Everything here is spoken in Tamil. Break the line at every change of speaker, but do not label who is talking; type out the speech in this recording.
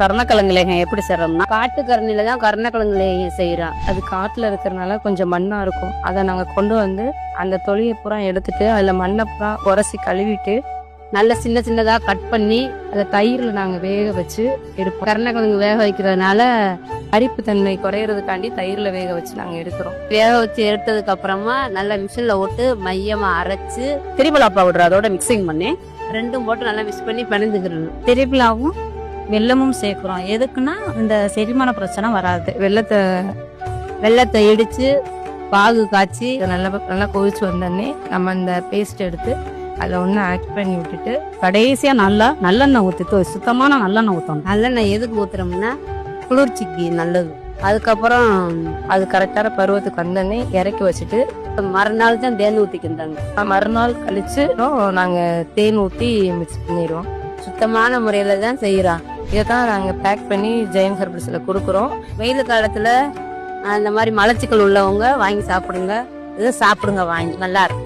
கருணக்கிழங்கு லேகம் எப்படி செய்யறோம்னா
காட்டு கரணில தான் கருணக்கிழங்கு லேகம் செய்யறோம்
அது காட்டுல இருக்கிறதுனால கொஞ்சம் மண்ணா இருக்கும். அதை நாங்க கொண்டு வந்து அந்த தொலியை பூரா எடுத்துட்டு அதுல மண்ணை பூரா உரசி கழுவிட்டு
நல்ல சின்ன சின்னதா கட் பண்ணி
அதை தயிரில் நாங்க வேக வச்சு எடுப்போம்.
கருணக்கிழங்கு வேக வைக்கிறதுனால
அரிப்பு தன்மை குறையறதுக்காண்டி தயிரில் வேக வச்சு நாங்கள் எடுக்கிறோம்.
வேக வச்சு எடுத்ததுக்கு அப்புறமா நல்ல மிஷினில் விட்டு மையமாக அரைச்சு
திரிபலா பவுடர் அதோட மிக்சிங் பண்ணி
ரெண்டும் போட்டு நல்லா மிக்ஸ் பண்ணி பிணைந்துக்கிறணும்
திரிபலாவும் வெல்லமும் சேர்க்கிறோம். எதுக்குன்னா இந்த செரிமான பிரச்சனை வராது.
வெள்ளத்தை
வெள்ளத்தை இடிச்சு பாகு காய்ச்சி
நல்லா நல்லா கொதிச்சு வந்தோடனே நம்ம அந்த பேஸ்ட் எடுத்து அதில் ஒன்று ஆட் பண்ணி விட்டுட்டு
கடைசியா நல்லா நல்லெண்ணெய் ஊத்தி சுத்தமான நல்லெண்ணெய் ஊத்தணும்.
நல்லெண்ணெய் எதுக்கு ஊத்துறோம்னா குளிர்ச்சிக்கு நல்லது. அதுக்கப்புறம்
அது கரெக்டான பருவத்துக்கு வந்தோடனே இறக்கி வச்சுட்டு
மறுநாள் தான் தேன் ஊத்திக்கிட்டாங்க
அஹ் மறுநாள் கழிச்சு நாங்கள் தேன் ஊற்றி மிக்ஸ் பண்ணிடுவோம்.
சுத்தமான முறையில தான் செய்யறோம்.
இதை தான் நாங்கள் பேக் பண்ணி ஜெயின் ஹெர்பல்ஸில் கொடுக்குறோம்.
வெயில் காலத்தில் அந்த மாதிரி மலச்சிக்கல் உள்ளவங்க வாங்கி சாப்பிடுங்க. இது சாப்பிடுங்க வாங்கி. நல்லா இருக்கும்.